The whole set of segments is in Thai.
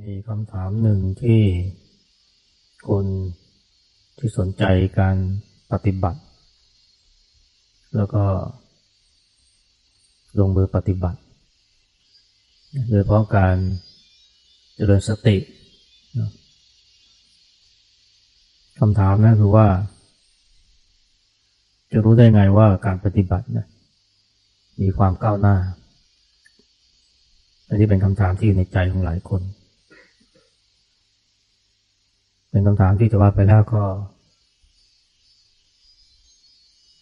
มีคำถามหนึ่งที่คนที่สนใจการปฏิบัติ แล้วก็ลงมือปฏิบัติ โดยเฉพาะการเจริญสติคำถามนั้นคือว่า จะรู้ได้ไงว่าการปฏิบัตินะมีความก้าวหน้า อันนี้เป็นคำถามที่อยู่ในใจของหลายคน เป็นคำถามที่จะว่าไปแล้วก็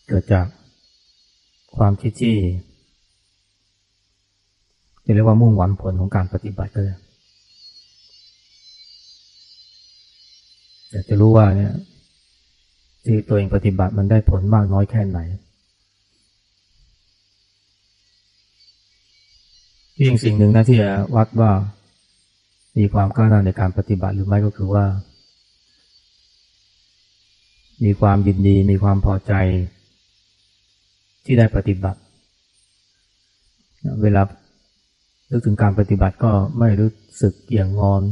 เกิดจากความคิดที่เรียกว่ามุ่งหวังผลของการปฏิบัติก็ได้อยากจะรู้ว่าเนี่ย ที่ตัวเองปฏิบัติมันได้ผลมากน้อยแค่ไหนที่งสิ่งหนึ่งนะที่จะวัดว่ามีความก้าวหน้าในการปฏิบัติหรือไม่ก็คือว่า มีความยินดีมีความพอใจ ที่ได้ปฏิบัติ เวลานึกถึงการปฏิบัติก็ไม่รู้สึกเกี่ยงงอน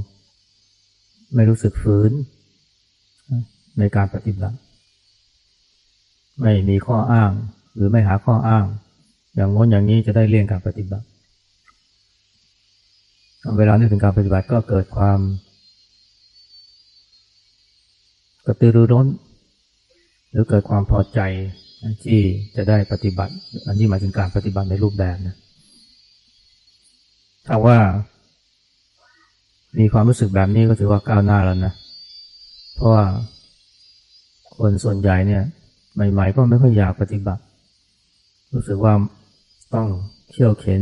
ไม่รู้สึกฝืน ในการปฏิบัติ ไม่มีข้ออ้างหรือไม่หาข้ออ้าง อย่างง้นอย่างนี้จะได้เลี่ยงการปฏิบัติ เวลานึกถึงการปฏิบัติก็เกิดความกระตือรือร้น หรือเกิดความพอใจที่จะได้ปฏิบัติ อันนี้หมายถึงการปฏิบัติในรูปแบบนะถ้าว่า มีความรู้สึกแบบนี้ก็ถือว่าก้าวหน้าแล้วนะ เพราะว่าคนส่วนใหญ่เนี่ย ใหม่ ๆ ก็ไม่ค่อยอยากปฏิบัติ รู้สึกว่าต้องเขี่ยวเข็น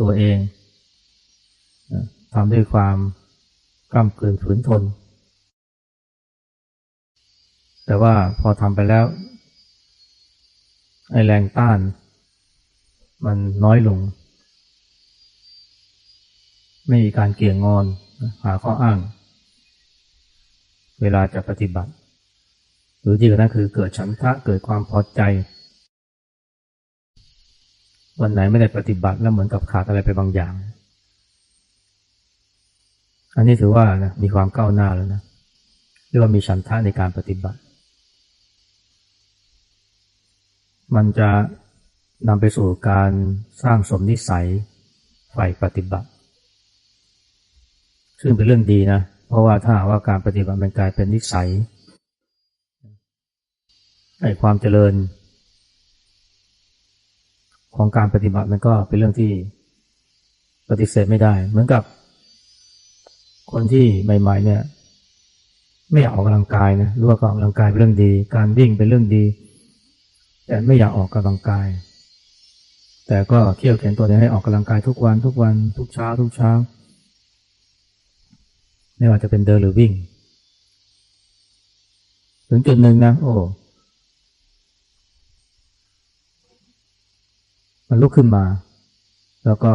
ตัวเองทำด้วยความกล้ำกลืนฝืนทน แต่ว่าพอทำไปแล้วไอแรงต้าน มันน้อยลง ไม่มีการเกี่ยงงอนหาข้ออ้าง เวลาจะปฏิบัติ หรือที่กว่านั้นคือเกิดฉันทะเกิดความพอใจ วันไหนไม่ได้ปฏิบัติแล้วเหมือนกับขาดอะไรไปบางอย่าง อันนี้ถือว่านะมีความก้าวหน้าแล้วนะเรียกว่ามีฉันทะในการปฏิบัติ มันจะนำไปสู่การสร้างสมนิสัยฝ่ายปฏิบัติ ซึ่งเป็นเรื่องดีนะ เพราะว่าถ้าว่าการปฏิบัติมันกลายเป็นนิสัยไอ้ความเจริญ ของการปฏิบัติมันก็เป็นเรื่องที่ปฏิเสธไม่ได้ เหมือนกับ คนที่ใหม่ ๆ เนี่ย ไม่อยากออกกำลังกายนะรู้ว่าออกกำลังกายเป็นเรื่องดี การวิ่งเป็นเรื่องดี แต่ไม่อยากออกกำลังกาย แต่ก็เขี่ยวเข็นตัวเองให้ออกกำลังกายทุกวันทุกวันทุกเช้า ทุกเช้า ไม่ว่าจะเป็นเดินหรือวิ่ง ถึงจุดหนึ่งนะโอ้มันลุกขึ้นมา แล้วก็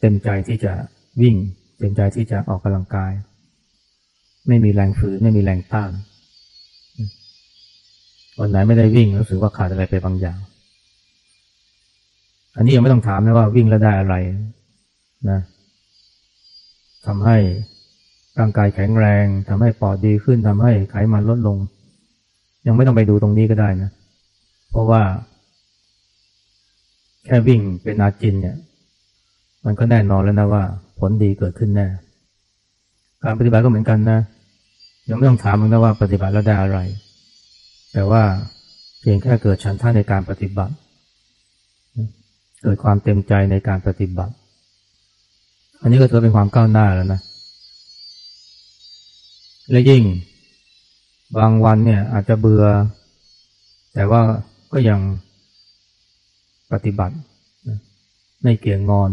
เต็มใจที่จะวิ่ง เต็มใจที่จะออกกำลังกาย ไม่มีแรงฝืนไม่มีแรงต้าน วันไหนไม่ได้วิ่งรู้สึกว่าขาดอะไรไปบางอย่าง อันนี้ยังไม่ต้องถามนะว่าวิ่งแล้วได้อะไรนะทำให้ร่างกายแข็งแรงทำให้ปอดดีขึ้นทำให้ไขมันลดลง ยังไม่ต้องไปดูตรงนี้ก็ได้นะ เพราะว่า แค่วิ่งเป็นอาจินเนี่ย มันก็แน่นอนแล้วนะว่า ผลดีเกิดขึ้นแน่ การปฏิบัติก็เหมือนกันนะ ยังไม่ต้องถามมันนะว่าปฏิบัติแล้วได้อะไร แต่ว่าเพียงแค่เกิดฉันท่าในการปฏิบัติ เกิดความเต็มใจในการปฏิบัติ อันนี้ก็ถือเป็นความก้าวหน้าแล้วนะ และยิ่งบางวันเนี่ยอาจจะเบื่อ แต่ว่าก็ยังปฏิบัติไม่เกี่ยงงอน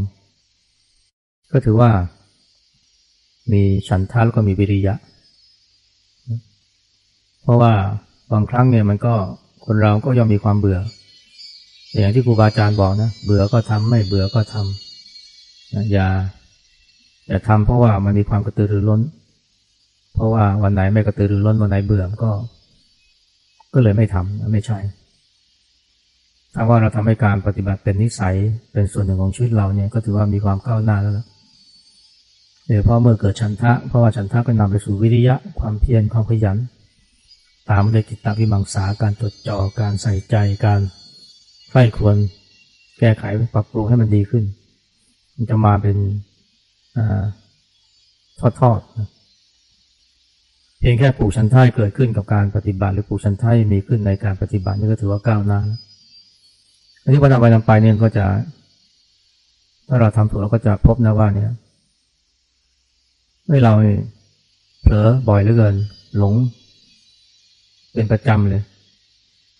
ก็ถือว่า มีฉันทะแล้วก็มีวิริยะ เพราะว่า บางครั้งเนี่ยมันก็คนเราก็ย่อมมีความเบื่อ อย่างที่ครูบาอาจารย์บอกนะ เบื่อก็ทำไม่เบื่อก็ทำอย่าอย่าทำเพราะว่ามันมีความกระตือรือร้น เพราะว่าวันไหนไม่กระตือรือร้นวันไหนเบื่อก็ ก็เลยไม่ทำไม่ใช่ถ้าว่าเราทำให้การปฏิบัติเป็นนิสัยเป็นส่วนหนึ่งของชีวิตเราเนี่ยก็ถือว่ามีความก้าวหน้าแล้วนะโดยเฉพาะเมื่อเกิดฉันทะเพราะว่าฉันทะก็นำไปสู่วิริยะ ความเพียรความขยัน ตามด้วยจิตตวิมังสาการจดจ่อการใส่ใจการใฝ่ควรแก้ไขปรับปรุงให้มันดีขึ้น มันจะมาเป็นทอดๆนะเพียงแค่ปลูกชันท้ายเกิดขึ้นกับการปฏิบัติ หรือปลูกชันท้ายมีขึ้นในการปฏิบัตินี่ก็ถือว่าก้าวหน้าอันนี้วันต่อไปนำไปเนี่ยก็จะถ้าเราทำถูกเราก็จะพบนะว่าเนี่ยไม่เราเผลอบ่อยเหลือเกิน หลง เป็นประจำเลย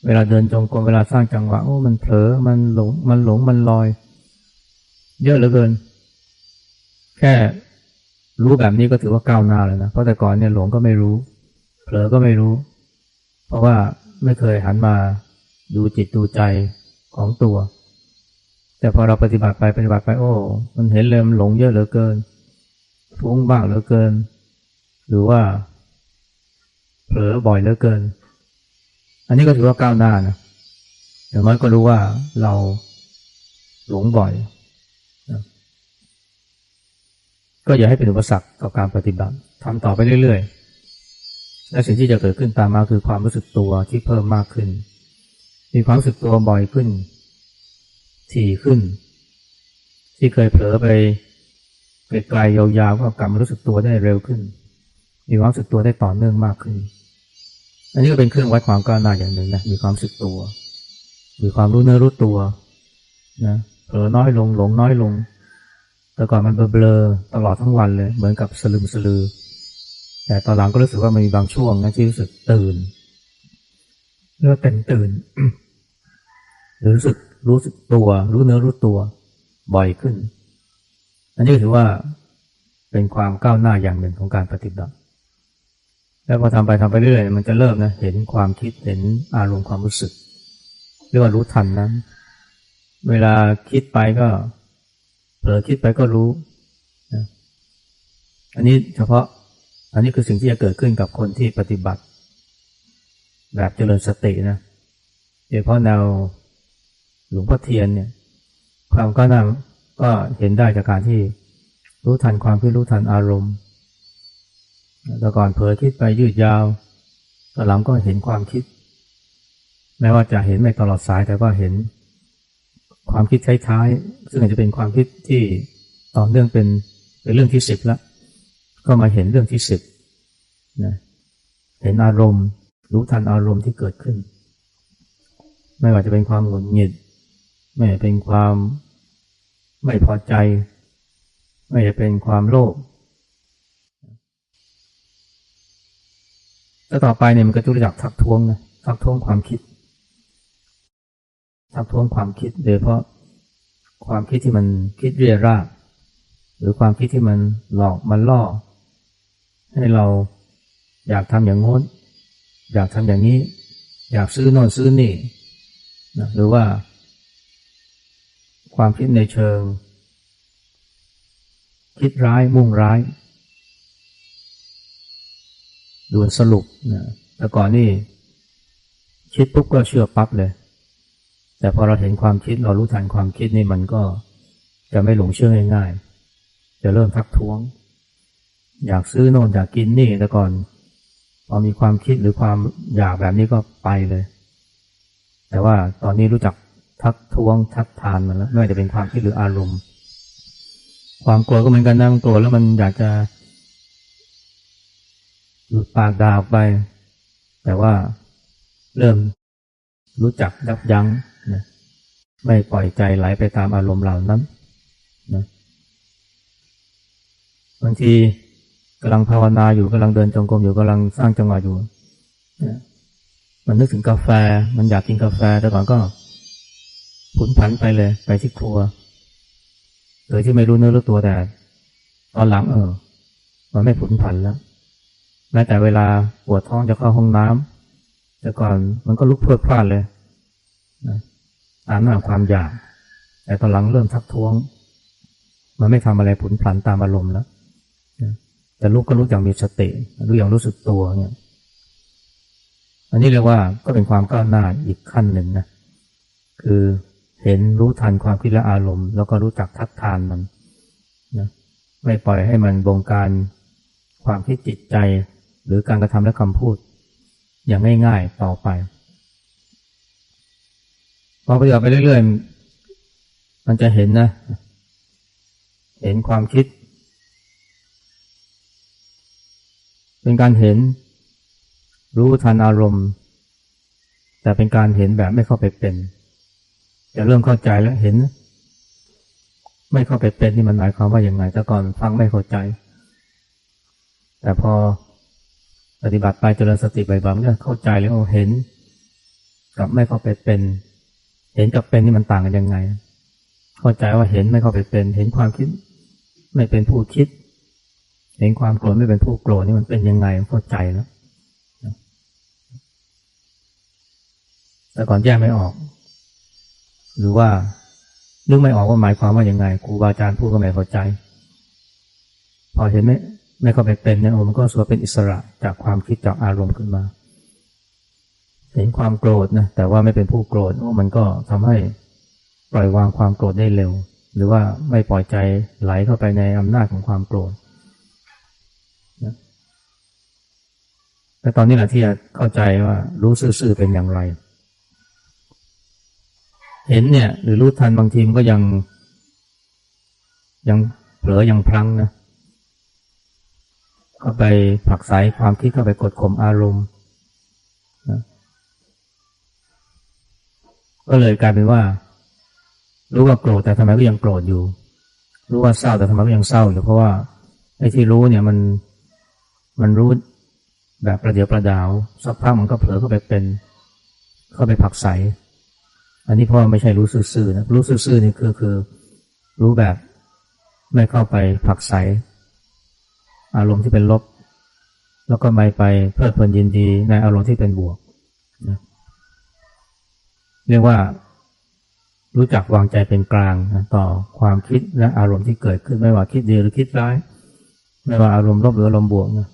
เวลาเดินจงกรมเวลาสร้างจังหวะโอ้มันเผลอมันหลงมันหลงมันลอย เยอะเหลือเกิน แค่รู้แบบนี้ก็ถือว่าก้าวหน้าเลยนะเพราะแต่ก่อนเนี่ยหลงก็ไม่รู้ เผลอก็ไม่รู้ เพราะว่าไม่เคยหันมาดูจิตดูใจของตัว แต่พอเราปฏิบัติไปปฏิบัติไปโอ้ มันเห็นเลยมันหลงเยอะเหลือเกินฟุ้งบ้างเหลือเกิน หรือว่าเผลอบ่อยเหลือเกิน อันนี้ก็ถือว่าก้าวหน้านะอย่างน้อยก็รู้ว่าเราหลงบ่อยนะก็อย่าให้เป็นอุปสรรคต่อการปฏิบัติทำต่อไปเรื่อยๆ และสิ่งที่จะเกิดขึ้นตามมาคือความรู้สึกตัวที่เพิ่มมากขึ้น มีความรู้สึกตัวบ่อยขึ้น ถี่ขึ้น ที่เคยเผลอไปไกลๆยาวๆก็กลับมารู้สึกตัวได้เร็วขึ้น มีความรู้สึกตัวได้ต่อเนื่องมากขึ้น อันนี้ก็เป็นเครื่องวัดความก้าวหน้าอย่างหนึ่งนะมีความสึกตัว มีความรู้เนื้อรู้ตัวนะเผลอน้อยลงหลงน้อยลง แต่ก่อนมันเบลอตลอดทั้งวันเลย เหมือนกับสลึมสลือ แต่ตอนหลังก็รู้สึกว่ามันมีบางช่วงนะที่รู้สึกตื่นเรื่อเต็มตื่นหรือรู้สึกรู้สึกตัว รู้เนื้อรู้ตัว บ่อยขึ้น อันนี้ถือว่าเป็นความก้าวหน้าอย่างหนึ่งของการปฏิบัติ แล้วพอทำไปทำไปเรื่อยมันจะเริ่มนะเห็นความคิดเห็นอารมณ์ความรู้สึกเรียกว่ารู้ทันนั้นเวลาคิดไปก็เผลอคิดไปก็รู้นะอันนี้เฉพาะอันนี้คือสิ่งที่จะเกิดขึ้นกับคนที่ปฏิบัติ แบบเจริญสตินะโดยเฉพาะแนวหลวงพ่อเทียนเนี่ยความก้าวหน้าก็เห็นได้จากการที่รู้ทันความคิดรู้ทันอารมณ์ แต่ก่อนเผลอคิดไปยืดยาวตอนหลังก็เห็นความคิด แม้ว่าจะเห็นไม่ตลอดสายแต่ก็เห็น ความคิดท้ายๆ ซึ่งอาจจะเป็นความคิดที่ต่อเนื่องเป็นเป็นเรื่องที่สิบแล้ว ก็มาเห็นเรื่องที่สิบนะเห็นอารมณ์ รู้ทันอารมณ์ที่เกิดขึ้น ไม่ว่าจะเป็นความหงุดหงิด ไม่เป็นความไม่พอใจ ไม่จะเป็นความโลภ แล้วต่อไปเนี่ยมันก็จะรู้จักทักท้วงนะทักท้วงความคิด ทักท้วงความคิดโดยเพราะความคิดที่มันคิดเรียราหรือความคิดที่มันหลอกมันล่อ ให้เราอยากทำอย่างโน้น อยากทำอย่างนี้ อยากซื้อโน่นซื้อนี่นะหรือว่า ความคิดในเชิง คิดร้ายมุ่งร้าย ด่วนสรุปนะแต่ก่อนนี่คิดปุ๊บก็เชื่อปั๊บเลย แต่พอเราเห็นความคิดเรารู้ทันความคิดนี่มันก็จะไม่หลงเชื่อง่ายๆ จะเริ่มทักท้วง อยากซื้อโน่นอยากกินนี่แต่ก่อน พอมีความคิดหรือความอยากแบบนี้ก็ไปเลย แต่ว่าตอนนี้รู้จักทักท้วงทักทานมันแล้วไม่ว่าจะเป็นความคิดหรืออารมณ์ ความกลัวก็เหมือนกันนะมันกลัวแล้วมันอยากจะ หลุดปากดาออกไป แต่ว่าเริ่มรู้จักยับยั้งนะไม่ปล่อยใจไหลไปตามอารมณ์เหล่านั้นนะบางทีกำลังภาวนาอยู่กำลังเดินจงกรมอยู่กำลังสร้างจังหวะอยู่นะมันนึกถึงกาแฟ มันอยากกินกาแฟ แต่ก่อนก็ผุนผันไปเลย ไปที่ครัวโดยที่ไม่รู้เนื้อรู้ตัวแต่ตอนหลังเออ มันไม่ผุนผันแล้ว แม้แต่เวลาปวดท้องจะเข้าห้องน้ำแต่ก่อนมันก็ลุกเพื่อพลาดเลยนะตามหน้าความอยาก แต่ตอนหลังเริ่มทักท้วง มันไม่ทำอะไรผุนผันตามอารมณ์แล้วนะแต่ลูกก็รู้อย่างมีสติรู้อย่างรู้สึกตัวเนี่ยอันนี้เรียกว่าก็เป็นความก้าวหน้าอีกขั้นหนึ่งนะคือเห็นรู้ทันความคิดและอารมณ์ แล้วก็รู้จักทักทานมันนะไม่ปล่อยให้มันบงการความคิดจิตใจ หรือการกระทำและคำพูด อย่างง่าย ๆต่อไปพอปฏิบัติไปเรื่อยๆ มันจะเห็นนะ เห็นความคิด เป็นการเห็น รู้ทันอารมณ์ แต่เป็นการเห็นแบบไม่เข้าไปเป็น จะเริ่มเข้าใจแล้วเห็น ไม่เข้าไปเป็นนี่มันหมายความว่าอย่างไง แต่ก่อนฟังไม่เข้าใจ แต่พอ ปฏิบัติไปเจริญสติบ่อยๆมันก็เข้าใจแล้วโอ้เห็น กับไม่เข้าไปเป็น เห็นกับเป็นนี่มันต่างกันยังไง เข้าใจว่าเห็นไม่เข้าไปเป็น เห็นความคิด ไม่เป็นผู้คิด เห็นความโกรธไม่เป็นผู้โกรธนี่มันเป็นยังไงเข้าใจแล้วแต่ก่อนแยกไม่ออก หรือว่านึกไม่ออกว่าหมายความว่ายังไงครูบาอาจารย์พูดก็ไม่เข้าใจ พอเห็นไหม ไม่เข้าไปเป็นเนี่ยโอ้มันก็สวเป็นอิสระจากความคิดจากอารมณ์ขึ้นมา เห็นความโกรธนะแต่ว่าไม่เป็นผู้โกรธโอ้มันก็ทำให้ปล่อยวางความโกรธได้เร็ว หรือว่าไม่ปล่อยใจไหลเข้าไปในอำนาจของความโกรธแต่ตอนนี้แหละที่จะเข้าใจว่ารู้ซื่อๆเป็นอย่างไร เห็นเนี่ย หรือรู้ทันบางทีมันก็ยัง ยังเผลอยังพลังนะ เข้าไปผักไสความคิดเข้าไปกดข่มอารมณ์ก็เลยกลายเป็นว่า รู้ว่าโกรธแต่ทำไมก็ยังโกรธอยู่ รู้ว่าเศร้าแต่ทำไมก็ยังเศร้าอยู่เพราะว่าไอ้ที่รู้เนี่ยมันมันรู้แบบประเดี๋ยวประดาวสักพักมันก็เผลอเข้าไปเป็น เข้าไปผักไสอันนี้พราะไม่ใช่รู้ซื่อๆนะรู้ซื่อๆนี่คือคือ รู้แบบไม่เข้าไปผักไส อารมณ์ที่เป็นลบ แล้วก็ไม่ไปเพลิดเพลินยินดีในอารมณ์ที่เป็นบวกนะเรียกว่า รู้จักวางใจเป็นกลางนะต่อความคิดและอารมณ์ที่เกิดขึ้นไม่ว่าคิดดีหรือคิดร้าย ไม่ว่าอารมณ์ลบหรืออารมณ์บวกนะ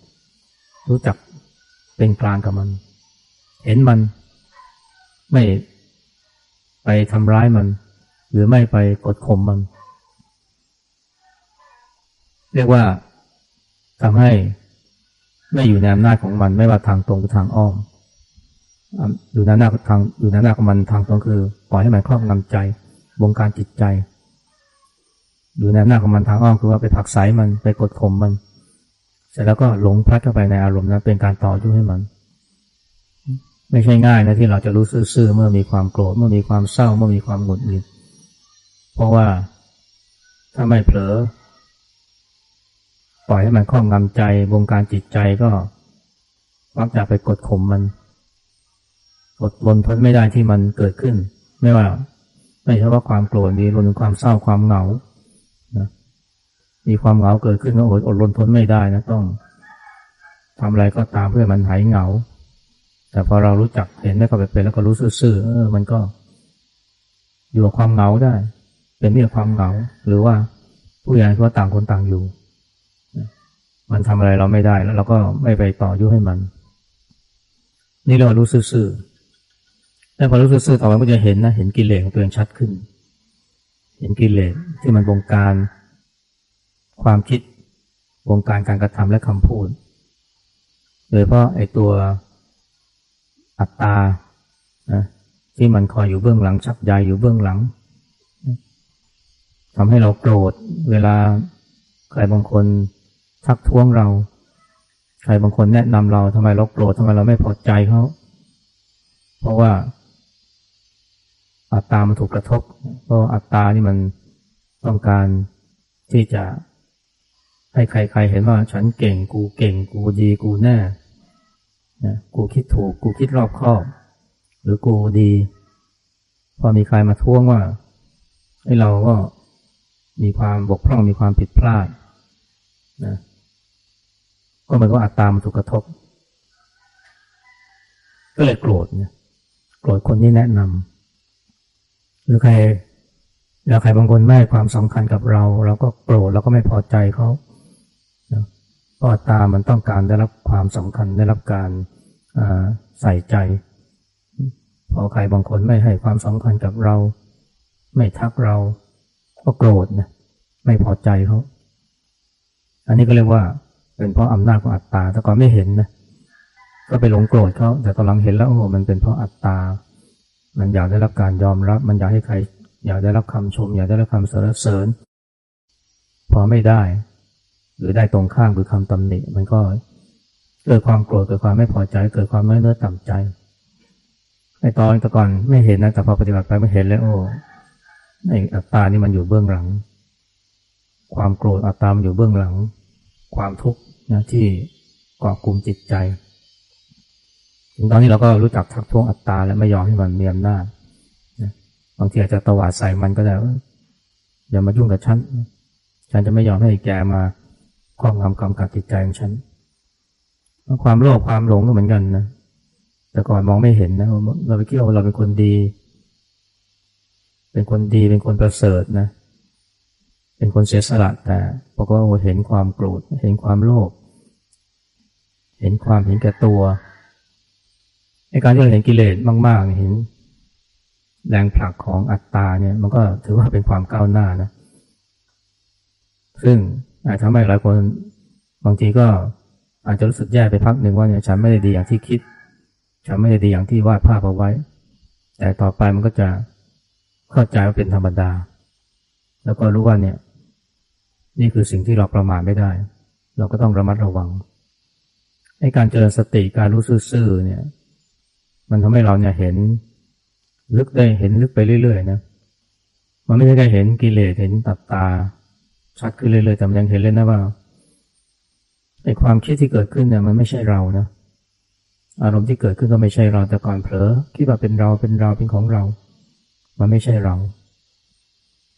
รู้จักเป็นกลางกับมัน เห็นมันไม่ไปทำร้ายมัน หรือไม่ไปกดข่มมัน เรียกว่า ทำให้ไม่อยู่ในอำนาจของมันไม่ว่าทางตรงหรือทางอ้อมอยู่ในหน้าทางอยู่ในหน้าของมันทางตรงคือปล่อยให้มันครอบงำใจบงการจิตใจ อยู่ในหน้าของมันทางอ้อมคือว่าไปผักสายมันไปกดข่มมัน เสร็จแล้วก็หลงพลัดเข้าไปในอารมณ์นั้นเป็นการต่อยุ่ให้มัน ไม่ใช่ง่ายนะที่เราจะรู้ซื่อเมื่อมีความโกรธเมื่อมีความเศร้าเมื่อมีความหงุดหงิด เพราะว่าถ้าไม่เผลอ ปล่อยให้มันครอบงำใจบงการจิตใจก็มักจะไปกดข่มมันอดทนทนไม่ได้ที่มันเกิดขึ้น ไม่ว่า ไม่ใช่ว่าความโกรธมีรวมถึงความเศร้าความเหงานะมีความเหงาเกิดขึ้นก็อดอดรนทนไม่ได้นะต้องทำอะไรก็ตามเพื่อมันหายเหงา แต่พอเรารู้จักเห็นได้ก็ไปเป็นแล้วก็รู้ซื่อๆเออ มันก็อยู่กับความเหงาได้ เป็นเรื่องความเหงา หรือว่าผู้ใหญ่ก็ต่างคนต่างอยู่ มันทำอะไรเราไม่ได้แล้วเราก็ไม่ไปต่อยุให้มัน นี่เรารู้ซื่อๆแต่พอรู้ซื่อๆต่อไปก็จะเห็นนะเห็นกิเลสของตัวเองชัดขึ้น เห็นกิเลสที่มันบงการ ความคิดบงการการกระทำและคำพูด โดยเพราะไอ้ตัวอัตตานะที่มันคอยอยู่เบื้องหลังชักใยอยู่เบื้องหลังทำให้เราโกรธเวลาใครบางคน ทักท้วงเรา ใครบางคนแนะนำเราทำไมเราโกรธทำไมเราไม่พอใจเขา เพราะว่าอัตตามันถูกกระทบ เพราะอัตตานี่มันต้องการที่จะให้ใคร ๆ เห็นว่าฉันเก่ง กูเก่ง กูดีกูแน่นะกูคิดถูก กูคิดรอบคอบ หรือกูดี พอมีใครมาท้วงว่าให้เราก็มีความบกพร่องมีความผิดพลาดนะ ก็มันก็อัตตามันถูกกระทบ ก็เลยโกรธเนี่ยโกรธคนที่แนะนำหรือใครแล้วใครบางคนไม่ความสำคัญกับเรา เราก็โกรธเราก็ไม่พอใจเขาเพราะอัตตามันต้องการได้รับความสำคัญได้รับการใส่ใจ พอใครบางคนไม่ให้ความสำคัญกับเรา ไม่ทักเรา ก็โกรธนะไม่พอใจเขาอันนี้ก็เรียกว่า เป็นเพราะอำนาจของอัตตา แต่ก่อนไม่เห็นนะ ก็ไปหลงโกรธเขา แต่ตอนหลังเห็นแล้วโอ้โหมันเป็นเพราะอัตตา มันอยากได้รับการยอมรับ มันอยากให้ใคร อยากได้รับคำชม อยากได้รับคำสรรเสริญ พอไม่ได้ หรือได้ตรงข้ามคือคำตำหนิ มันก็เกิดความโกรธ เกิดความไม่พอใจ เกิดความไม่เนื้อต่ำใจไอ้ตอนแต่ก่อนไม่เห็นนะ แต่พอปฏิบัติไปไม่เห็นแล้วโอ้ไอ้อัตตานี่มันอยู่เบื้องหลัง ความโกรธอัตตามันอยู่เบื้องหลัง ความทุกข์ นะที่เกาะกลุ่มจิตใจ ถึงตอนนี้เราก็รู้จักทักท้วงอัตตา และไม่ยอมให้มันมีอำนาจนะบางทีอาจจะตวาดใส่มันก็ได้อย่ามายุ่งกับฉัน ฉันจะไม่ยอมให้แกมาครอบงำกำกับจิตใจของฉัน ความโลภความหลงก็เหมือนกันนะ แต่ก่อนมองไม่เห็นนะ เราไปคิดว่าเราเป็นคนดี เป็นคนดีเป็นคนประเสริฐนะ เป็นคนเสียสละแต่พอก็เห็นความโกรธ เห็นความโลภ เห็นความเห็นแก่ตัว ในการที่เราเห็นกิเลสมากๆ เห็นแรงผลักของอัตตาเนี่ย มันก็ถือว่าเป็นความก้าวหน้านะ ซึ่งอาจทำให้หลายคนบางทีก็อาจจะรู้สึกแย่ไปพักหนึ่งว่าเนี่ยฉันไม่ได้ดีอย่างที่คิด ฉันไม่ได้ดีอย่างที่วาดภาพเอาไว้ แต่ต่อไปมันก็จะเข้าใจว่าเป็นธรรมดา แล้วก็รู้ว่าเนี่ย นี่คือสิ่งที่เราประมาทไม่ได้ เราก็ต้องระมัดระวัง ในการเจริญสติการรู้ซื่อเนี่ย มันทำให้เราเนี่ยเห็น ลึกได้เห็นลึกไปเรื่อยๆนะมันไม่ใช่แค่เห็นกิเลสเห็นตับตา ชัดขึ้นเรื่อยๆแต่มันยังเห็นเลยนะว่าไอ้ความคิดที่เกิดขึ้นเนี่ยมันไม่ใช่เรานะอารมณ์ที่เกิดขึ้นก็ไม่ใช่เราแต่ก่อนเผลอคิดว่าเป็นเราเป็นเราเป็นของเรา มันไม่ใช่เรา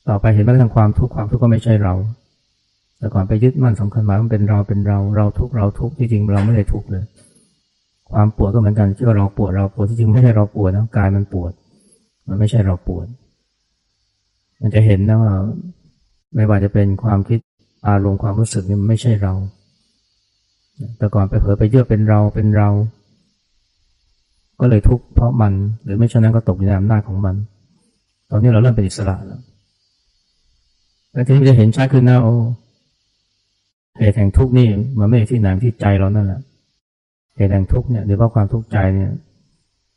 ต่อไปเห็นแม้กระทั่งความทุกข์ความทุกข์ก็ไม่ใช่เรา แต่ก่อนไปยึดมั่นสำคัญหมายว่าเป็นเราเป็นเราเราทุกข์เราทุกข์ที่จริงเราไม่ได้ทุกข์เลย ความปวดก็เหมือนกันที่ว่าเราปวดเราปวดที่จริงไม่ใช่เราปวดนะกายมันปวด มันไม่ใช่เราปวด มันจะเห็นนะว่าไม่ว่าจะเป็นความคิดอารมณ์ความรู้สึกนี่มันไม่ใช่เรา แต่ก่อนไปเผลอไปเยื่อเป็นเราเป็นเรา ก็เลยทุกข์เพราะมันหรือไม่เช่นนั้นก็ตกอยู่ในอำนาจของมัน ตอนนี้เราเริ่มเป็นอิสระแล้วแล้วที่จะเห็นชัดขึ้นนะโอ้ เหตุแห่งทุกข์นี่มันไม่ใช่ที่ไหนที่ใจเรานั่นแหละเหตุแห่งทุกข์เนี่ยหรือว่าความทุกข์ใจเนี่ย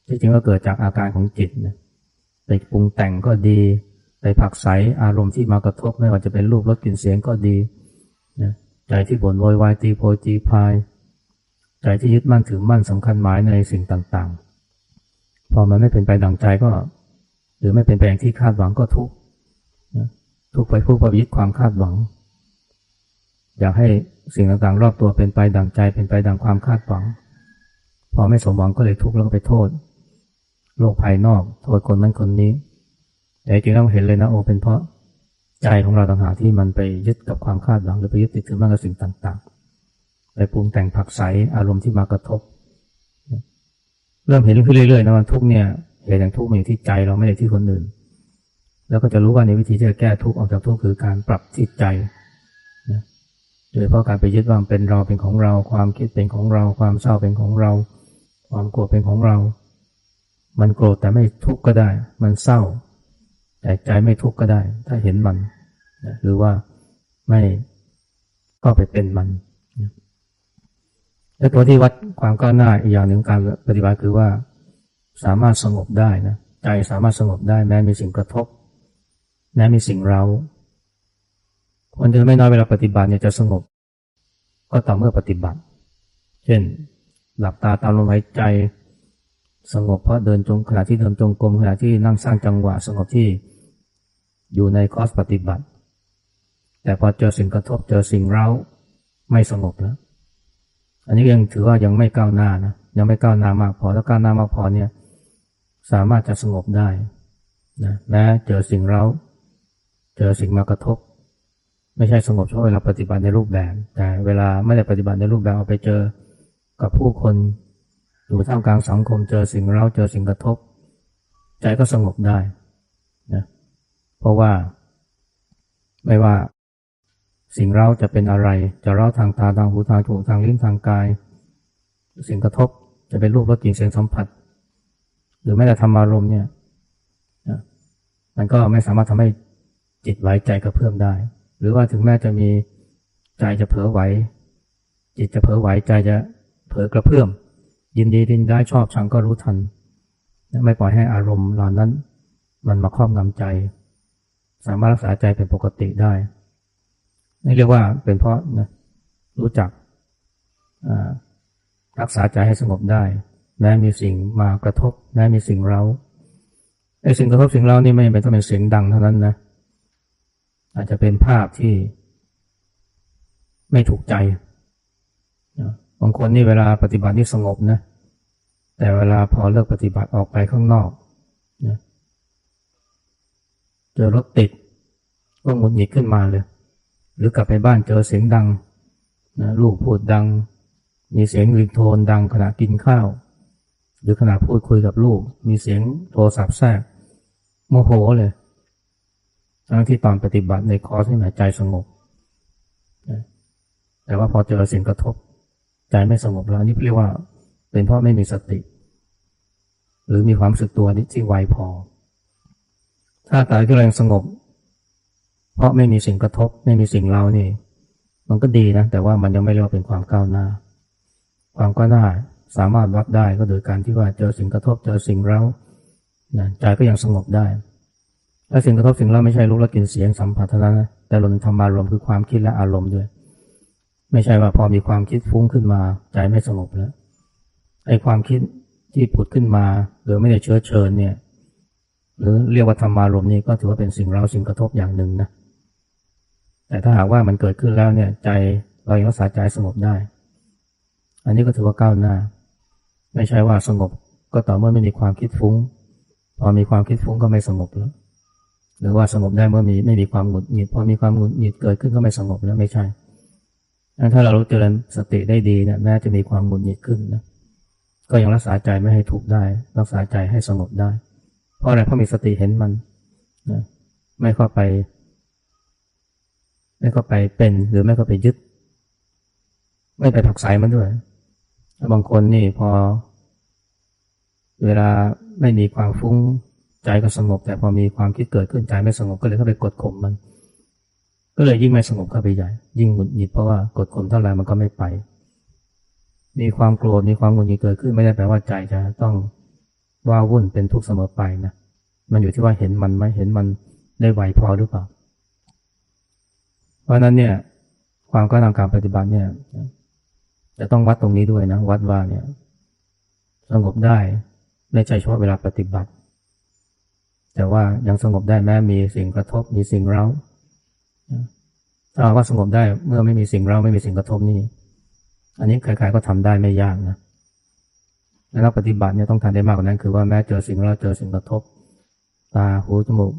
ที่จริงก็เกิดจากอาการของจิตนะไปปรุงแต่งก็ดีไปผักใสอารมณ์ที่มากระทบไม่ว่าจะเป็นรูปรสกลิ่นเสียงก็ดีนะใจที่บ่นโวยวายตีโพยตีพาย ใจที่ยึดมั่นถือมั่นสำคัญหมายในสิ่งต่างๆ พอมันไม่เป็นไปดังใจก็ หรือไม่เป็นไปอย่างที่คาดหวังก็ทุกข์ทุกไปผู้ประยึดความคาดหวัง อยากให้สิ่งต่างๆ รอบตัวเป็นไปดังใจ เป็นไปดังความคาดหวัง พอไม่สมหวังก็เลยทุกข์แล้วก็ไปโทษ โลกภายนอก โทษคนนั้นคนนี้ แต่จริงๆเราเห็นเลยนะโอเป็นเพราะใจของเราต่างหากที่มันไปยึดกับความคาดหวังหรือไปยึดติดถือมั่นกับสิ่งต่างๆ ไปปรุงแต่งผักใสอารมณ์ที่มากระทบ เริ่มเห็นขึ้นเรื่อยๆนะมันทุกเนี่ยเหตุแห่งทุกข์มันอยู่ที่ใจเราไม่ได้ที่คนอื่น แล้วก็จะรู้ว่าในวิธีที่จะแก้ทุกข์ออกจากทุกข์คือการปรับที่ใจ โดยเพราะการไปยึดว่าเป็นเราเป็นของเรา ความคิดเป็นของเรา ความเศร้าเป็นของเรา ความโกรธเป็นของเรา มันโกรธแต่ไม่ทุกข์ก็ได้ มันเศร้า แต่ใจไม่ทุกข์ก็ได้ ถ้าเห็นมันนะหรือว่าไม่ก็ไปเป็นมันและตัวที่วัดความก้าวหน้าอีกอย่างหนึ่งการปฏิบัติคือว่า สามารถสงบได้นะใจสามารถสงบได้แม้มีสิ่งกระทบ แม้มีสิ่งเรา คนจะไม่น้อยเวลาปฏิบัติเนี่ยจะสงบ ก็ต่อเมื่อปฏิบัติ เช่น หลับตาตามลมหายใจ สงบเพราะเดินจงขณะที่เดินจงกรมขณะที่นั่งสร้างจังหวะสงบที่อยู่ในคอร์สปฏิบัติ แต่พอเจอสิ่งกระทบเจอสิ่งเร้าไม่สงบแล้ว อันนี้ยังถือว่ายังไม่ก้าวหน้านะยังไม่ก้าวหน้ามากพอถ้าก้าวหน้ามากพอเนี่ยสามารถจะสงบได้นะแม้เจอสิ่งเร้า เจอสิ่งมากระทบ ไม่ใช่สงบเฉพาะเวลาปฏิบัติในรูปแบบ แต่เวลาไม่ได้ปฏิบัติในรูปแบบเอาไปเจอกับผู้คนอยู่ท่ามกลางสังคมเจอสิ่งเร้าเจอสิ่งกระทบ ใจก็สงบได้นะเพราะว่า ไม่ว่าสิ่งเร้าจะเป็นอะไร จะเร้าทางตาทางหูทางจมูกทางลิ้นทางกาย สิ่งกระทบจะเป็นรูปรสกลิ่นเสียงสัมผัส หรือแม้แต่ธรรมารมณ์เนี่ยมันก็ไม่สามารถทำให้จิตไหวใจกระเพื่อมได้ รือว่าถึงแม้จะมีใจจะเผลอไหว จิตจะเผลอไหวใจจะเผลอกระเพื่อม ยินดีดินได้ชอบชังก็รู้ทัน ไม่ปล่อยให้อารมณ์เหล่านั้น มันมาครอบงำใจ สามารถรักษาใจเป็นปกติได้นี่เรียกว่าเป็นเพราะนะรู้จักรักษาใจให้สงบได้ แม้มีสิ่งมากระทบ แม้มีสิ่งเราไอ้สิ่งกระทบสิ่งเรานี่ไม่เป็นต้องเป็นเสียงดังเท่านั้นนะ อาจจะเป็นภาพที่ไม่ถูกใจบางคนนี่เวลาปฏิบัตินี่สงบนะ แต่เวลาพอเลิกปฏิบัติออกไปข้างนอกนะเจอรถติดก็หงุดหงิดขึ้นมาเลย หรือกลับไปบ้านเจอเสียงดังนะลูกพูดดัง มีเสียงริงโทนดังขณะกินข้าว หรือขณะพูดคุยกับลูก มีเสียงโทรศัพท์แทรกโมโหเลย ทั้งที่ตอนปฏิบัติในคอร์สนี่หายใจสงบ แต่ว่าพอเจอสิ่งกระทบ ใจไม่สงบแล้วนี่เรียกว่า เป็นเพราะไม่มีสติ หรือมีความสึกตัวที่ไวพอ ถ้าตายก็แรงสงบ เพราะไม่มีสิ่งกระทบ ไม่มีสิ่งเล่านี่ มันก็ดีนะ แต่ว่ามันยังไม่เรียกว่าเป็นความก้าวหน้า ความก้าวหน้าสามารถวัดได้ก็โดยการที่ว่าเจอสิ่งกระทบ เจอสิ่งเร้านะใจก็ยังสงบได้ และสิ่งกระทบสิ่งเราไม่ใช่รูปรสกลิ่นเสียงสัมผัสเท่านั้นแต่ลมธรรมารมคือความคิดและอารมณ์ด้วย ไม่ใช่ว่าพอมีความคิดฟุ้งขึ้นมาใจไม่สงบแล้วไอ้ความคิดที่ผุดขึ้นมาโดยไม่ได้เชื้อเชิญเนี่ยหรือเรียกว่าธรรมารมนี่ก็ถือว่าเป็นสิ่งเราสิ่งกระทบอย่างหนึ่งนะแต่ถ้าหากว่ามันเกิดขึ้นแล้วเนี่ยใจเรายังรักษาใจสงบได้ อันนี้ก็ถือว่าก้าวหน้า ไม่ใช่ว่าสงบก็ต่อเมื่อไม่มีความคิดฟุ้ง พอมีความคิดฟุ้งก็ไม่สงบแล้ว หรือว่าสงบได้เมื่อมีไม่มีความหงุดหงิดพอมีความหงุดหงิดเกิดขึ้นก็ไม่สงบแล้วไม่ใช่ถ้าเรารู้เจริญสติได้ดีเนี่ยแม้จะมีความหงุดหงิดขึ้นนะก็ยังรักษาใจไม่ให้ถูกได้ รักษาใจให้สงบได้ เพราะอะไรเพราะมีสติเห็นมันนะไม่เข้าไป ไม่เข้าไปเป็นหรือไม่เข้าไปยึด ไม่ไปผักใสมันด้วยบางคนนี่พอ เวลาไม่มีความฟุ้ง ใจก็สงบ แต่พอมีความคิดเกิดขึ้นใจไม่สงบก็เลยเข้าไปกดข่มมัน ก็เลยยิ่งไม่สงบเข้าไปใหญ่ ยิ่งหงุดหงิดเพราะว่ากดข่มเท่าไหร่มันก็ไม่ไป มีความโกรธมีความหงุดหงิดเกิดขึ้นไม่ได้แปลว่าใจจะต้องว่าวุ่นเป็นทุกข์เสมอไปนะมันอยู่ที่ว่าเห็นมันไหมเห็นมันได้ไหวพอหรือเปล่า เพราะนั้นเนี่ยความก้าวหน้าการปฏิบัติเนี่ยจะต้องวัดตรงนี้ด้วยนะ วัดว่าเนี่ยสงบได้ไม่ใช่เฉพาะเวลาปฏิบัติ แต่ว่ายังสงบได้แม้มีสิ่งกระทบมีสิ่งเร้าถ้าว่าสงบได้เมื่อไม่มีสิ่งเร้าไม่มีสิ่งกระทบนี่ อันนี้ใครๆก็ทำได้ไม่ยากนะแล้วปฏิบัติเนี่ยต้องทำได้มากกว่านั้น คือว่าแม้เจอสิ่งเร้าเจอสิ่งกระทบ ตาหูจมูก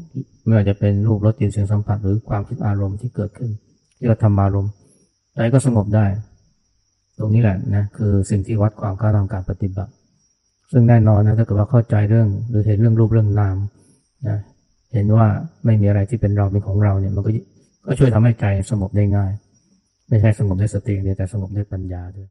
ไม่ว่าจะเป็นรูปรสกลิ่นเสียงสัมผัสหรือความคิดอารมณ์ที่เกิดขึ้นที่เราทำอารมณ์ใจก็สงบได้ ตรงนี้แหละนะคือสิ่งที่วัดความก้าวหน้าการปฏิบัติ ซึ่งแน่นอนนะถ้าเกิดว่าเข้าใจเรื่องหรือเห็นเรื่องรูปเรื่องนาม นะเห็นว่าไม่มีอะไรที่เป็นเราเป็นของเราเนี่ย มันก็ก็ช่วยทำให้ใจสงบได้ง่าย ไม่ใช่สงบด้วยสติเดียวแต่สงบด้วยปัญญาด้วย